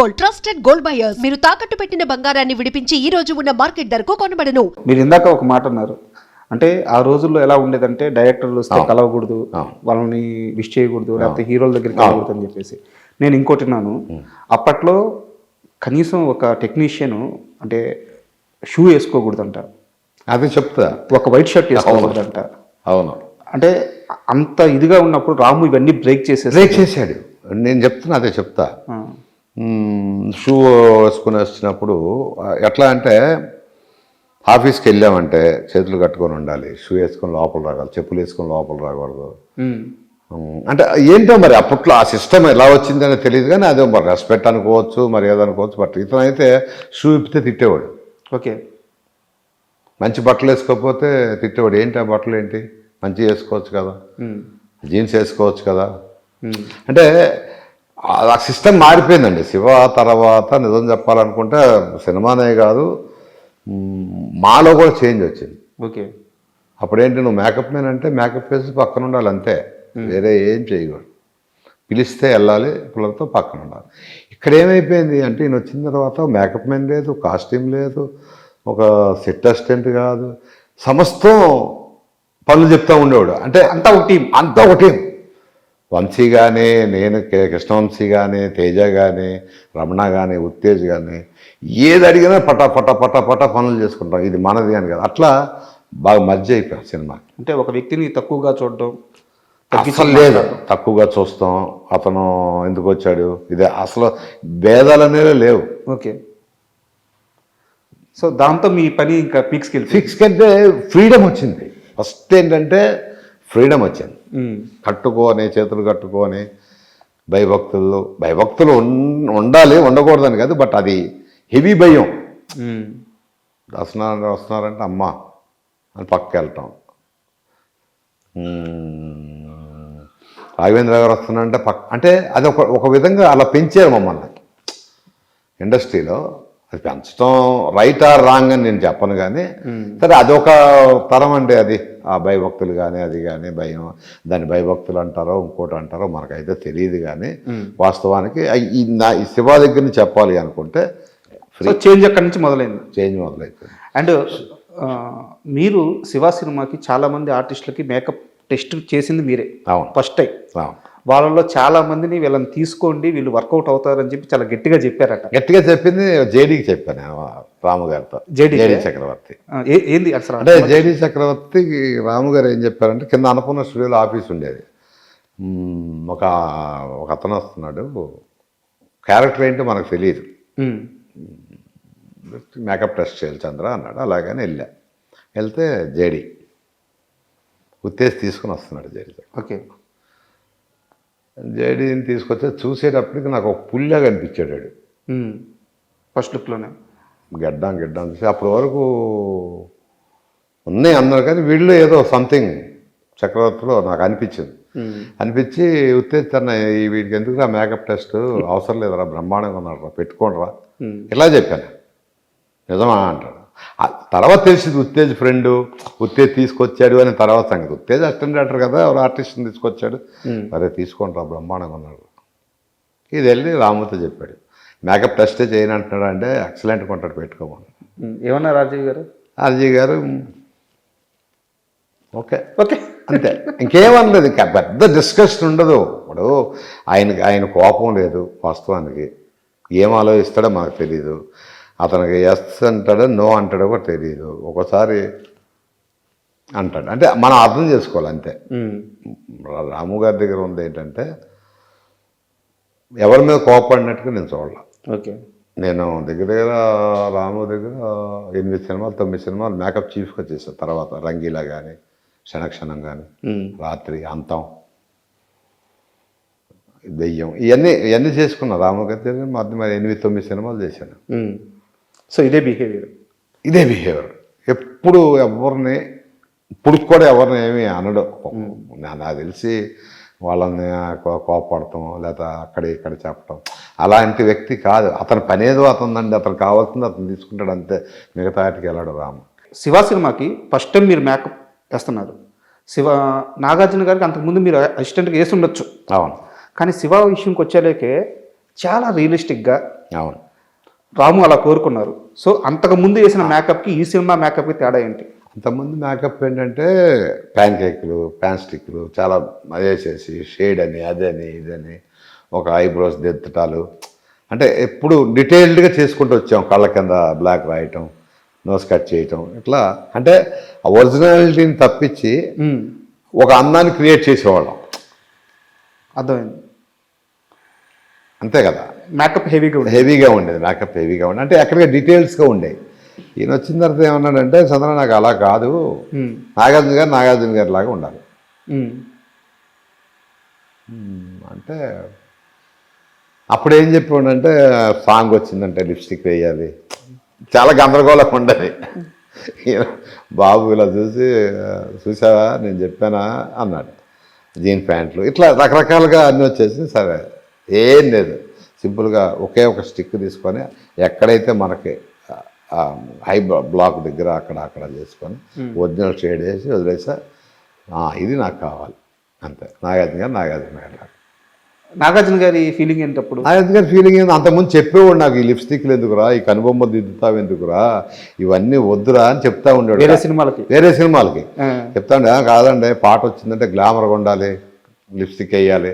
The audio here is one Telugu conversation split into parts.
గోల్డ్ ట్రస్టెడ్ గోల్డ్ బయర్స్ మీరు తాకట్టు పెట్టిన బంగారాన్ని విడిపించి ఈ రోజు ఉన్న మార్కెట్ ధరకు కొనబడను. మీరు ఇందాక ఒక మాట అన్నారు. అంటే ఆ రోజుల్లో ఎలా ఉండేదంటే డైరెక్టర్లు వస్తే కలవకూడదు వాళ్ళని విష్ చేయకూడదు లేకపోతే హీరోల దగ్గరికి వెళ్ళకూడదు అని చెప్పేసి. నేను ఇంకోటి నాను అప్పట్లో కనీసం ఒక టెక్నీషియన్ అంటే షూ వేసుకోకూడదంట. అది చెప్తా. ఒక వైట్ షర్ట్ వేసుకోకూడదంట. అవును. అంటే అంత ఇదిగా ఉన్నప్పుడు రాము ఇవన్నీ బ్రేక్ చేసేసి బ్రేక్ చేశాడు. నేను చెప్తున్నా అదే చెప్తా. షూ వేసుకుని వచ్చినప్పుడు ఎట్లా అంటే ఆఫీస్కి వెళ్ళామంటే చేతులు కట్టుకొని ఉండాలి. షూ వేసుకొని లోపల రాగాలి చెప్పులు వేసుకొని లోపల రాకూడదు. అంటే ఏంటో మరి అప్పట్లో ఆ సిస్టమ్ ఎలా వచ్చిందని తెలియదు కానీ అదే మరి రెస్పెక్ట్ అనుకోవచ్చు మరి ఏదనుకోవచ్చు బట్ ఇతను అయితే షూ ఇప్పితే తిట్టేవాడు. ఓకే. మంచి బట్టలు వేసుకోకపోతే తిట్టేవాడు. ఏంటి ఆ బట్టలు ఏంటి? మంచి వేసుకోవచ్చు కదా. జీన్స్ వేసుకోవచ్చు కదా. అంటే ఆ సిస్టమ్ మారిపోయిందండి. శివ తర్వాత నిజం చెప్పాలనుకుంటే సినిమానే కాదు మాలో కూడా చేంజ్ వచ్చింది. ఓకే. అప్పుడేంటి నువ్వు మేకప్ మ్యాన్ అంటే మేకప్ వేసి పక్కన ఉండాలి అంతే. వేరే ఏం చేయకూడదు. పిలిస్తే వెళ్ళాలి పిల్లలతో పక్కన ఉండాలి. ఇక్కడ ఏమైపోయింది అంటే ఈయన వచ్చిన తర్వాత మేకప్ మ్యాన్ లేదు కాస్ట్యూమ్ లేదు ఒక సెట్ అసిస్టెంట్ కాదు. సమస్తం పనులు చెప్తా ఉండేవాడు. అంటే అంతా ఒక టీం అంతా ఒక టీం వంశీ కానీ నేను కృష్ణవంశీ కానీ తేజ కానీ రమణ కానీ ఉత్తేజ్ కానీ ఏది అడిగినా పటా పటా పటా పటా పనులు చేసుకుంటాం. ఇది మనది అని కదా. అట్లా బాగా మధ్య అయిపోయాం సినిమా. అంటే ఒక వ్యక్తిని తక్కువగా చూడడం అసలు లేదు. తక్కువగా చూస్తాం. అతను ఎందుకు వచ్చాడు? ఇదే అసలు భేదాలు అనేవి లేవు. ఓకే. సో దాంతో మీ పని ఇంకా పీక్స్కి వెళ్ళి ఫిక్స్ కంటే ఫ్రీడమ్ వచ్చింది. ఫస్ట్ ఏంటంటే ఫ్రీడమ్ వచ్చింది. కట్టుకొని చేతులు కట్టుకొని భయభక్తులు భయభక్తులు ఉండాలి ఉండకూడదని కాదు బట్ అది హెవీ భయం. వస్తున్నారు వస్తున్నారంటే అమ్మ అని పక్కకి వెళ్ళటం మ్మ్. రాఘవేంద్ర గారు వస్తున్నారంటే పక్క అంటే అది ఒక ఒక విధంగా అలా పెంచారు మమ్మల్ని. ఇండస్ట్రీలో అది పెంచడం రైట్ ఆర్ రాంగ్ అని నేను చెప్పను కానీ సరే అదొక తరం అండి అది. ఆ భయభక్తులు కానీ అది కానీ భయం దాన్ని భయభక్తులు అంటారో ఇంకోటి అంటారో మనకైతే తెలియదు కానీ వాస్తవానికి ఈ నా ఈ శివ దగ్గర నుంచి చెప్పాలి అనుకుంటే చేంజ్ అక్కడి నుంచి మొదలైంది. చేంజ్ మొదలైపోయింది. అండ్ మీరు శివ సినిమాకి చాలా మంది ఆర్టిస్టులకి మేకప్ టెస్ట్ చేసింది మీరే. అవును. First time. అవును. వాళ్ళలో చాలా మందిని వీళ్ళని తీసుకోండి వీళ్ళు వర్కౌట్ అవుతారని చెప్పి చాలా గట్టిగా చెప్పారట. గట్టిగా చెప్పింది జేడీకి చెప్పాను నేను రాము గారితో. JD కి? జేడీ చక్రవర్తి ఏంది అసలు? అంటే జేడీ చక్రవర్తి రాము గారు ఏం చెప్పారంటే కింద అన్నపూర్ణ స్టూడియోలో ఆఫీస్ ఉండేది. ఒక ఒక అతను వస్తున్నాడు. క్యారెక్టర్ ఏంటో మనకు తెలియదు మేకప్ టెస్ట్ చేయాలి చంద్ర అన్నాడు. అలాగని వెళ్ళా. వెళ్తే జేడీ ఉత్తేజ్ తీసుకుని వస్తున్నాడు జేడీ ఓకే. జేడీని తీసుకొస్తే చూసేటప్పటికి నాకు ఒక పుల్లా కనిపించాడు వాడు. ఫస్ట్ లుక్లోనే? గడ్డం గిడ్డం చూసి అప్పటి వరకు ఉన్నాయి అన్నారు కానీ వీళ్ళు ఏదో సంథింగ్ చక్రవర్తిలో నాకు అనిపించింది. అనిపించి ఉత్తేజన ఈ వీడికి ఎందుకురా మేకప్ టెస్ట్? అవసరం లేదురా బ్రహ్మాండంగా ఉన్నాడు రా పెట్టుకోండిరా ఉమ్, ఇలా చెప్పాను. నిజమా అంటాడు. తర్వాత తెలిసింది ఉత్తేజ్ ఫ్రెండ్ ఉత్తేజ్ తీసుకొచ్చాడు అని తర్వాత సంగతి. ఉత్తేజ్ అసిస్టెంట్ డైరెక్టర్ కదా ఎవరు ఆర్టిస్ట్ని తీసుకొచ్చాడు. అరే తీసుకోండిరా బ్రహ్మాండంగా ఉన్నాడు. ఇది వెళ్ళి రాముతో చెప్పాడు. మేకప్ టెస్టే చేయను అంటున్నాడు అంటే ఎక్సలెంట్ కొంటాడు పెట్టుకోమని. ఏమన్నా రాజీవ్ గారు? అజయ్ గారు ఓకే. ఓకే. అంతే. ఇంకేమనలేదు ఇంకా పెద్ద డిస్కషన్ ఉండదు. ఇప్పుడు ఆయనకి ఆయన కోపం లేదు వాస్తవానికి. ఏం ఆలోచిస్తాడో మనకు తెలియదు అతనికి ఎస్ అంటాడో నో అంటాడో కూడా తెలియదు ఒకసారి అంటాడు. అంటే మనం అర్థం చేసుకోవాలి అంతే. రాము గారి దగ్గర ఉంది ఏంటంటే ఎవరి మీద కోపడినట్టుగా నేను చూడాలి. ఓకే. నేను దగ్గర దగ్గర రాము దగ్గర ఎనిమిది సినిమాలు తొమ్మిది సినిమాలు మేకప్ చీఫ్గా చేశాను. తర్వాత రంగీలా కానీ క్షణక్షణం కానీ రాత్రి అంతం దెయ్యం ఇవన్నీ ఇవన్నీ చేసుకున్నా. రాము గారి దగ్గర మధ్య మరి ఎనిమిది తొమ్మిది సినిమాలు చేశాను. సో ఇదే బిహేవియర్. ఇదే బిహేవియర్. ఎప్పుడు ఎవరిని ఇప్పుడు కూడా ఎవరిని ఏమీ అనడు. నా- నాకు తెలిసి వాళ్ళని కోపడటం లేదా అక్కడ ఇక్కడ చెప్పటం. అలాంటి వ్యక్తి కాదు. అతని పనేదో అతనిదండి. అతను కావాల్సింది అతను తీసుకుంటాడు అంతే. మిగతా వాటికి వెళ్ళాడు రాము. శివ సినిమాకి ఫస్ట్ టైం మీరు మేకప్ వేస్తున్నారు. శివ నాగార్జున గారికి అంతకుముందు మీరు అసిస్టెంట్గా వేసి ఉండొచ్చు. అవును. కానీ శివ విషయంకి వచ్చేలేకే చాలా రియలిస్టిక్గా అవును. రాము అలా కోరుకున్నారు. సో అంతకు ముందు వేసిన మేకప్కి ఈ సినిమా మేకప్కి తేడా ఏంటి? అంతకుముందు మేకప్ ఏంటంటే ప్యాన్ కేకులు ప్యాన్ స్టిక్లు చాలా వేసేసి షేడ్ అని అదని ఇదని ఒక ఐబ్రోస్ దిద్దటాలు అంటే ఎప్పుడు డీటెయిల్డ్గా చేసుకుంటూ వచ్చాం. కళ్ళ కింద బ్లాక్ రాయటం నోస్ కట్ చేయటం ఇట్లా. అంటే ఆ ఒరిజినాలిటీని తప్పించి ఒక అందాన్ని క్రియేట్ చేసేవాళ్ళం. అర్థమైంది. అంతే కదా? మేకప్ హెవీగా ఉంది హెవీగా ఉండేది మేకప్ హెవీగా ఉండేది అంటే ఎక్కడికి డీటెయిల్స్గా ఉండేవి ఈయన వచ్చిన తర్వాత ఏమన్నాడంటే చంద్ర నాకు అలా కాదు. నాగార్జున గారు నాగార్జున గారి లాగా ఉండాలి. అంటే అప్పుడు ఏం చెప్పాడంటే సాంగ్ వచ్చిందంటే లిప్స్టిక్ వేయాలి. చాలా గందరగోళం ఉండదు. బాబు ఇలా చూసి చూసావా? నేను చెప్పానా? అన్నాడు. జీన్ ప్యాంట్లు. ఇట్లా రకరకాలుగా అన్నీ వచ్చేసి సరే ఏం లేదు. సింపుల్గా ఒకే ఒక స్టిక్ తీసుకొని ఎక్కడైతే మనకి హై బ్లాక్ దగ్గర అక్కడ అక్కడ చేసుకొని ఒరిజినల్ షేడ్ వేసి వదిలేసా. "ఆ, ఇది నాకు కావాలి. అంతే. నాగార్జున గారు నాగార్జున గారు. నాగార్జున గారి ఫీలింగ్ ఏంటప్పుడు? నాగార్జున గారి ఫీలింగ్ ఏంది? అంతకుముందు చెప్పేవాడు నాకు ఈ లిప్స్టిక్లు ఎందుకురా ఈ కనుబొమ్మ దిద్దుతావు ఎందుకురా ఇవన్నీ వద్దురా అని చెప్తా ఉండేవాడు. వేరే సినిమాలకి? వేరే సినిమాలకి. ఆ, చెప్తాండే "ఆ, కాదండి పాట వచ్చిందంటే గ్లామర్గా ఉండాలి లిప్స్టిక్ వేయాలి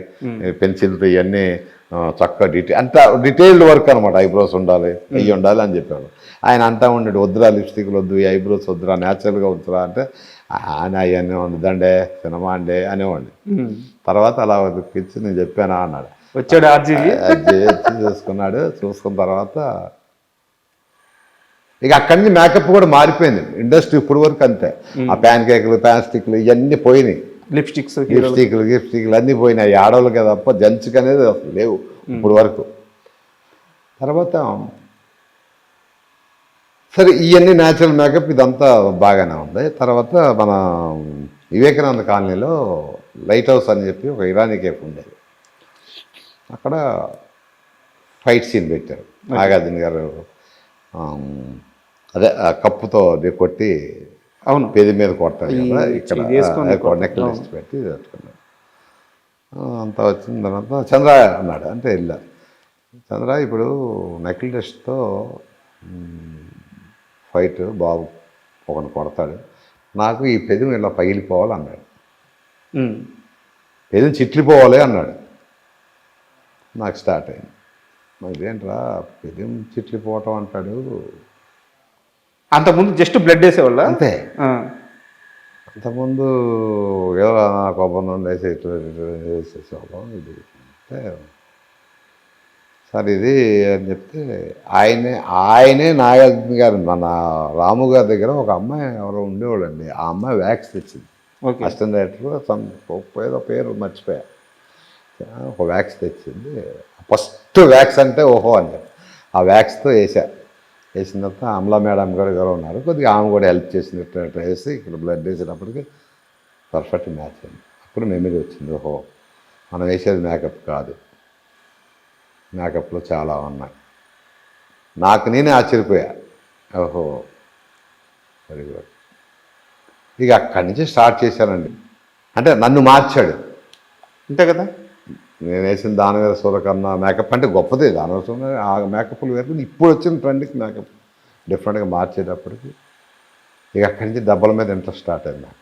పెన్సిల్తో ఇవన్నీ చక్కగా డీటెయిల్ అంత డీటెయిల్డ్ వర్క్ అనమాట ఐబ్రోస్ ఉండాలి అవి ఉండాలి అని చెప్పాడు. ఆయన అంటా ఉండాడు వద్దురా లిప్స్టిక్లు వద్దు ఐబ్రోస్ వద్దురా న్యాచురల్గా వద్దురా అంటే ఆయన అవన్నీ ఉండదండే సినిమా అండి అనేవాడిని. ఉమ్. తర్వాత అలా పిచ్చి నేను చెప్పానా అన్నాడు. వచ్చాడు చేసి చూసుకున్నాడు. చూసుకున్న తర్వాత ఇక అక్కడి నుంచి మేకప్ కూడా మారిపోయింది. ఇండస్ట్రీ ఇప్పుడు వరకు అంతే. ఆ ప్యాన్ కేకులు ప్యాన్ స్టిక్లు ఇవన్నీ పోయినాయి. లిప్స్టిక్స్ లిప్స్టిక్లు గిప్స్టిక్లు అన్నీ పోయినాయి. ఆడవాళ్ళకి తప్ప జంచుకు అనేది అసలు లేవు ఇప్పుడు వరకు. తర్వాత సరే ఇవన్నీ న్యాచురల్ మేకప్ ఇదంతా బాగానే ఉంది. తర్వాత మన వివేకానంద కాలనీలో లైట్ హౌస్ అని చెప్పి ఒక ఇరానీ కేఫ్ ఉండేది. అక్కడ ఫైట్ సీన్ పెట్టారు. నాగార్జున గారు అదే కప్పుతో కొట్టి అవును. పేద మీద కదా ఇక్కడ. నెక్లెస్ పెట్టి అంతా వచ్చిన తర్వాత చంద్ర అన్నాడు అంటే వెళ్ళా చంద్ర ఇప్పుడు నెక్లెస్తో ఫైట్ బాబు ఒకని కొడతాడు. నాకు ఈ పెదం ఇలా పగిలిపోవాలి అన్నాడు. పెదం చిట్లిపోవాలి అన్నాడు. నాకు స్టార్ట్ అయింది. మరి ఇదేంట్రా పెదం చిట్లిపోవటం అంటాడు. అంతకుముందు జస్ట్ బ్లడ్ వేసేవాళ్ళ? అంతే. అంతకుముందు ఏదో నా కోపం వేసి వేసేసాము ఇది అంటే సార్ ఇది అని చెప్తే ఆయనే ఆయనే నాగార్జున గారు మన రాము గారి దగ్గర ఒక అమ్మాయి ఎవరో ఉండేవాళ్ళండి. ఆ అమ్మాయి వ్యాక్స్ తెచ్చింది. అసిస్టెంట్ డైరెక్టర్ సమ్ ఏదో పేరు మర్చిపోయా. ఒక వ్యాక్స్ తెచ్చింది. ఫస్ట్ వ్యాక్స్ అంటే ఓహో అని ఆ వ్యాక్స్తో వేసా. వేసిన తర్వాత అమలా మేడం గారు ఎవరో ఉన్నారు. కొద్దిగా ఆమె కూడా హెల్ప్ చేసింది ఇట్లా ఇట్లా వేసి ఇక్కడ బ్లడ్ వేసేటప్పటికి పర్ఫెక్ట్ మ్యాచ్ అయింది. అప్పుడు మెమరీ వచ్చింది ఓహో మనం వేసేది మేకప్ కాదు. మేకప్లో చాలా ఉన్నాయి. నాకు నేనే ఆశ్చర్యపోయా. ఓహో వెరీ గుడ్ ఇక అక్కడి నుంచి స్టార్ట్ చేశానండి. అంటే నన్ను మార్చాడు. అంతే కదా? నేను వేసిన దాని మీద సూరకర్ణ మేకప్ అంటే గొప్పదే దాని అవసరం లేదు. ఆ మేకప్లు వేరు ఇప్పుడు వచ్చిన ట్రెండ్కి మేకప్ డిఫరెంట్గా మార్చేటప్పటికి ఇక అక్కడి నుంచి దెబ్బల మీద ఇంట్రెస్ట్ స్టార్ట్ అయింది నాకు.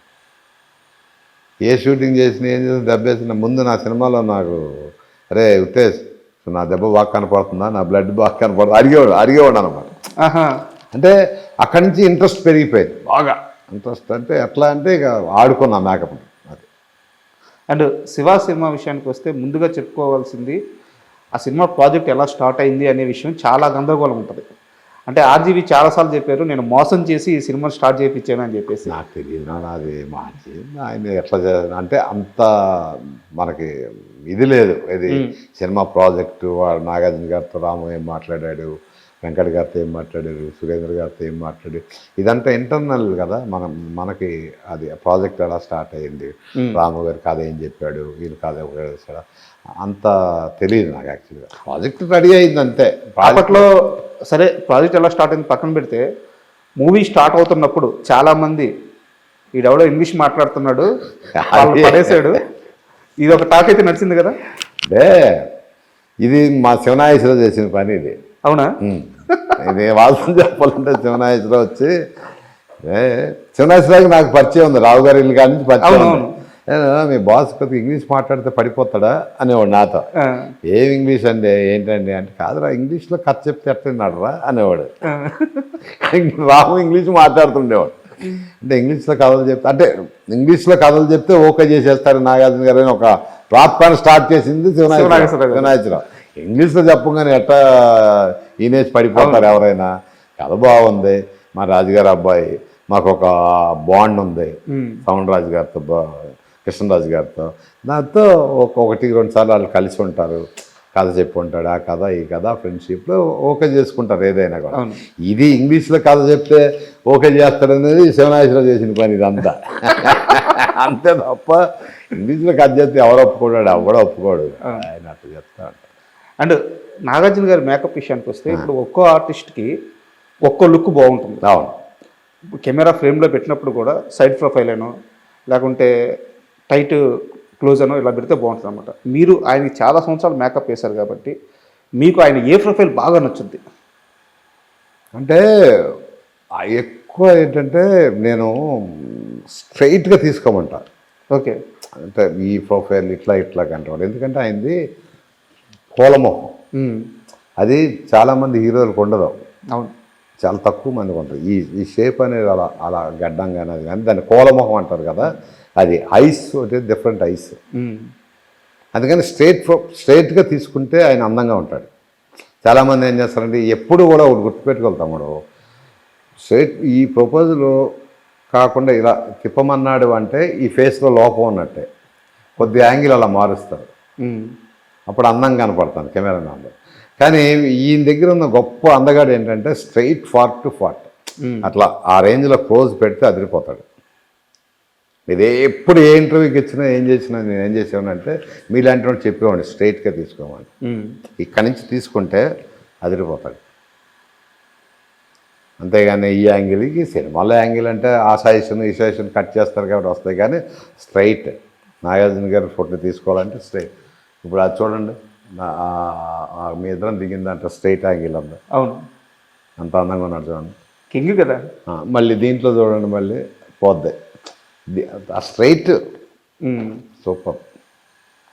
ఏ షూటింగ్ చేసిన ఏం చేసిన దెబ్బ వేసిన ముందు నా సినిమాలో నాకు అరే ఉత్తేజ్ నా దెబ్బ బాగా కనపడుతుందా? నా బ్లడ్ బాగా కనపడుతుందా? అడిగేవాడు అడిగేవాడు అనమాట అంటే అక్కడి నుంచి ఇంట్రెస్ట్ పెరిగిపోయింది. బాగా. ఇంట్రెస్ట్ అంటే ఎట్లా అంటే ఇక ఆడుకున్నా మేకప్ అది అండ్ శివ సినిమా విషయానికి వస్తే ముందుగా చెప్పుకోవాల్సింది ఆ సినిమా ప్రాజెక్ట్ ఎలా స్టార్ట్ అయింది అనే విషయం చాలా గందరగోళం ఉంటుంది. అంటే ఆర్జీవి చాలాసార్లు చెప్పారు నేను మోసం చేసి ఈ సినిమా స్టార్ట్ చేయించాను అని చెప్పేసి. నాకు తెలియదు నాది అది ఆయన ఎట్లా అంటే అంత మనకి ఇది లేదు. ఇది సినిమా ప్రాజెక్టు వాడు నాగార్జున గారితో రాము ఏం మాట్లాడాడు వెంకట్ గారితో ఏం మాట్లాడారు సురేంద్ర గారితో ఏం మాట్లాడారు. ఇదంతా ఇంటర్నల్ కదా మనం మనకి అది ప్రాజెక్ట్ ఎలా స్టార్ట్ అయ్యింది రాము గారి కథ ఏం చెప్పాడు వీళ్ళు కథ చేశాడా అంత తెలియదు నాకు యాక్చువల్గా ప్రాజెక్ట్ రెడీ అయింది అంతే. ప్రాజెక్ట్ అప్పట్లో సరే ప్రాజెక్ట్ ఎలా స్టార్ట్ అయింది పక్కన పెడితే మూవీ స్టార్ట్ అవుతున్నప్పుడు చాలా మంది ఈడెవడో ఇంగ్లీష్ మాట్లాడుతున్నాడు పడేశాడు. ఇది ఒక టాక్ అయితే నడిచింది కదా? అంటే ఇది మా శివనాయసులో చేసిన పని ఇది. అవునా. ఇది వాస్తవం చెప్పాలంటే శివనాగేశ్వరరావు వచ్చి ఏ శివనాగేశ్వరరావుకి నాకు పరిచయం ఉంది. రావు గారి ఇల్లు కాడి నుంచి పరిచయం ఉంది. మీ బాస్ కొద్దిగా ఇంగ్లీష్ మాట్లాడితే పడిపోతాడా అనేవాడు నాతో. ఏం ఇంగ్లీష్ అండి? ఏంటండి? అంటే కాదురా ఇంగ్లీష్లో కథ చెప్తే ఎట్టున్నాడు రా అనేవాడు. రాము ఇంగ్లీష్ మాట్లాడుతుండేవాడు. అంటే ఇంగ్లీష్లో కథలు చెప్తే అంటే ఇంగ్లీష్లో కథలు చెప్తే ఓకే చేసేస్తారు నాగార్జున గారు అని ఒక ప్రాప్తాన్ని స్టార్ట్ చేసింది. శివనాగేశ్వరరావు ఇంగ్లీష్లో చెప్పగానే ఎట్టా ఈనేజ్ పడిపోతారు ఎవరైనా? కథ బాగుంది. మా రాజుగారి అబ్బాయి మాకు ఒక బాండ్ ఉంది. పవన్ రాజు గారితో బా- కృష్ణరాజు గారితో. దాంతో ఒక ఒకటి రెండు సార్లు వాళ్ళు కలిసి ఉంటారు. కథ చెప్పి ఉంటాడు ఆ కథ ఈ కథ ఫ్రెండ్షిప్లో ఓకే చేసుకుంటారు ఏదైనా కూడా. ఇది ఇంగ్లీష్లో కథ చెప్తే ఓకే చేస్తాడు అనేది శివనాగేశ్వరరావు చేసిన పని ఇదంతా. అంతే తప్ప ఇంగ్లీష్లో కథ చెప్తే ఎవరు ఒప్పుకోడాడు ఎవడో ఒప్పుకోడు. ఆయన అట్లా చెప్తా అండ్ నాగార్జున గారి మేకప్ విషయానికి వస్తే ఇప్పుడు ఒక్కో ఆర్టిస్ట్కి ఒక్కో లుక్ బాగుంటుంది. అవును. కెమెరా ఫ్రేమ్లో పెట్టినప్పుడు కూడా సైడ్ ప్రొఫైల్ అనో లేకుంటే టైట్ క్లోజ్ అనో ఇలా పెడితే బాగుంటుంది అనమాట మీరు ఆయనకి చాలా సంవత్సరాలు మేకప్ వేశారు కాబట్టి మీకు ఆయన ఏ ప్రొఫైల్ బాగా నచ్చుద్ది? అంటే ఎక్కువ ఏంటంటే నేను స్ట్రైట్గా తీసుకోమంటా. ఓకే. అంటే ఈ ప్రొఫైల్ ఇట్లా ఇట్లా కంటాడు ఎందుకంటే ఆయనది కోలమొహం. అది చాలామంది హీరోలకు ఉండదు. అవును. చాలా తక్కువ మందికి ఉంటుంది. ఈ ఈ షేప్ అనేది అలా అలా గడ్డం కానీ అది కానీ దాన్ని కోలమొహం అంటారు కదా. అది ఐస్ ఒకటి డిఫరెంట్ ఐస్. అందుకని స్ట్రైట్ స్ట్రైట్గా తీసుకుంటే ఆయన అందంగా ఉంటాడు. చాలామంది ఏం చేస్తారంటే ఎప్పుడు కూడా ఒకటి గుర్తుపెట్టుకోవాలి తమ్ముడు. స్ట్రైట్ ఈ ప్రపోజల్ కాకుండా ఇలా తిప్పమన్నాడు అంటే ఈ ఫేస్లో లోపం ఉన్నట్టే. కొద్ది యాంగిల్ అలా మారుస్తారు. అప్పుడు అందంగా కనపడతాను కెమెరా మ్యాన్లో. కానీ ఈయన దగ్గర ఉన్న గొప్ప అందగాడు ఏంటంటే స్ట్రైట్ ఫార్ట్ టు ఫార్ట్. అట్లా ఆ రేంజ్లో క్లోజ్ పెడితే అదిరిపోతాడు. ఇది ఎప్పుడు ఏ ఇంటర్వ్యూకి ఇచ్చినా ఏం చేసినా నేను ఏం చేసానంటే మీలాంటి వాడు చెప్పేవాడిని స్ట్రైట్గా తీసుకోమని. ఇక్కడి నుంచి తీసుకుంటే అదిరిపోతాడు. అంతేగాని ఈ యాంగిల్ ఈ సినిమాలో యాంగిల్ అంటే ఆ సైజును ఈ సైజును కట్ చేస్తారు కాబట్టి వస్తాయి. కానీ స్ట్రైట్ నాగార్జున గారి ఫోటో తీసుకోవాలంటే స్ట్రైట్. ఇప్పుడు అది చూడండి. మీ ఇద్దరం దిగిందంటే స్ట్రైట్ యాంగిల్ ఉంది అవును. అంత అందంగా ఉన్నాడు చూడండి. కింగ్ కదా. మళ్ళీ దీంట్లో చూడండి మళ్ళీ పోద్ది. ది- ఆ స్ట్రైట్. సూపర్.